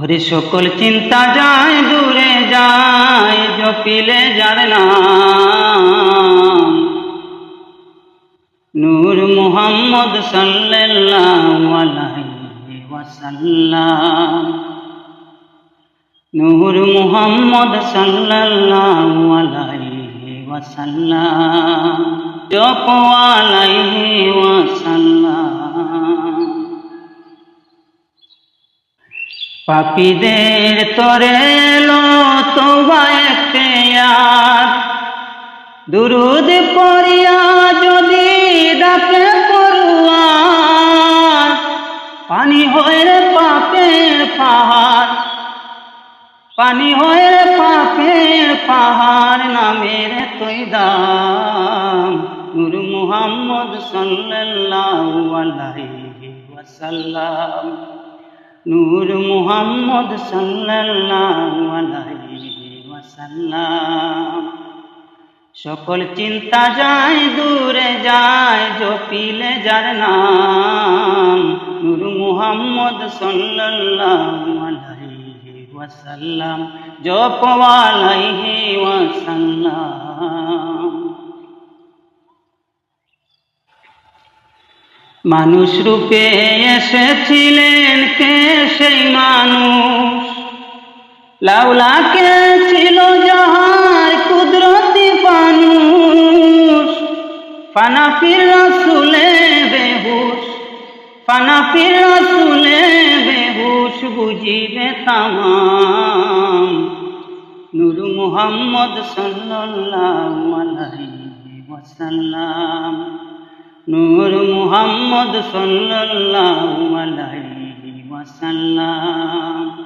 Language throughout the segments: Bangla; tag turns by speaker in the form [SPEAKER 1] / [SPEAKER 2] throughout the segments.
[SPEAKER 1] ওরে সকল চিন্তা যায়, দূরে যায়, জপিলে যার নাম। নূর মুহাম্মদ সাল্লাল্লাহু নূর মুহাম্মদ সাল্লাল্লাহু আলাইহি ওয়াসাল্লাম। জপ আলাইহি ওয়াসাল্লাম পাপীদের তরে দুরুদ পড়িয়া যদি ডাকে পড়ুয়ার, পানি হয়ে পাপের পাহাড়, পানি হয়ে পাপের পাহাড় নামের তুই দাম। নূর মুহাম্মদ সাল্লাল্লাহু আলাইহি ওয়াসাল্লাম। নূর মুহাম্মদ সাল্লাল্লাহু সকল চিন্তা যায়, দূরে যায় জপিলে যার নাম। নূর মুহাম্মদ সাল্লাল্লাহু আলাইহি ওয়াসাল্লাম ওয়াসাল্লাম। মানুষ রূপে এসেছিলেন কে সেই মানুষ? লাউলা কে ছিল যাহার কুদরতি পানুষ ফানাফির রসুলে বেহুশ ফানাফির রসুলে বেহুশ বুঝিবে তামাম। নূর মুহাম্মদ সাল্লাল্লাহু আলাইহি ওয়াসাল্লাম। নূর মুহাম্মদ সাল্লাল্লাহু আলাইহি ওয়াসাল্লাম।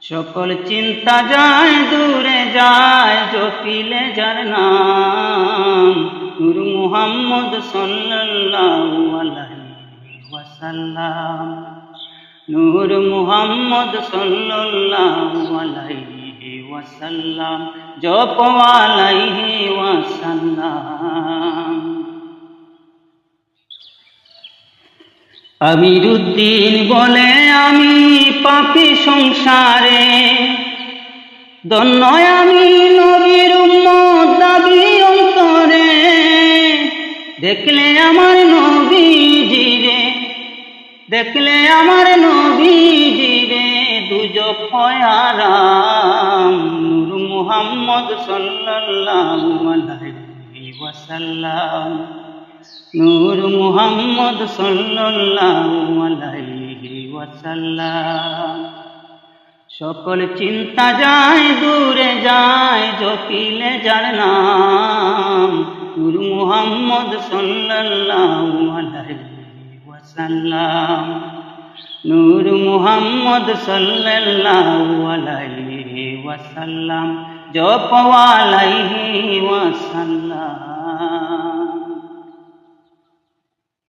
[SPEAKER 1] সকল চিন্তা যায়, দূরে যায় জপিলে যার নাম। নূর মুহাম্মদ সাল্লাল্লাহু আলাইহি ওয়াসাল্লাম। নূর মুহাম্মদ সাল্লাল্লাহু আলাইহি ওয়াসাল্লাম। আমিরুদ্দিন বলে, আমি পাপি সংসারে। দন্নয় আমি নবীর দাবি অন্তরে। দেখলে আমার নবীজিরে, দেখলে আমার নবীজিরে দুজক আরাম। নূর মুহাম্মদ সাল্লাল্লাহু আলাইহি ওয়াসাল্লাম। নূর মুহাম্মদ সাল্লাল্লাহু আলাইহি ওয়াসাল্লাম। সকল চিন্তা যায়, দূরে যায় জপিলে যার নাম। নূর মুহাম্মদ সাল্লাল্লাহু আলাইহি ওয়াসাল্লাম। নূর মুহাম্মদ সাল্লাল্লাহু আলাইহি ওয়াসাল্লাম। জপ আলাইহি ওয়াসাল্লাম।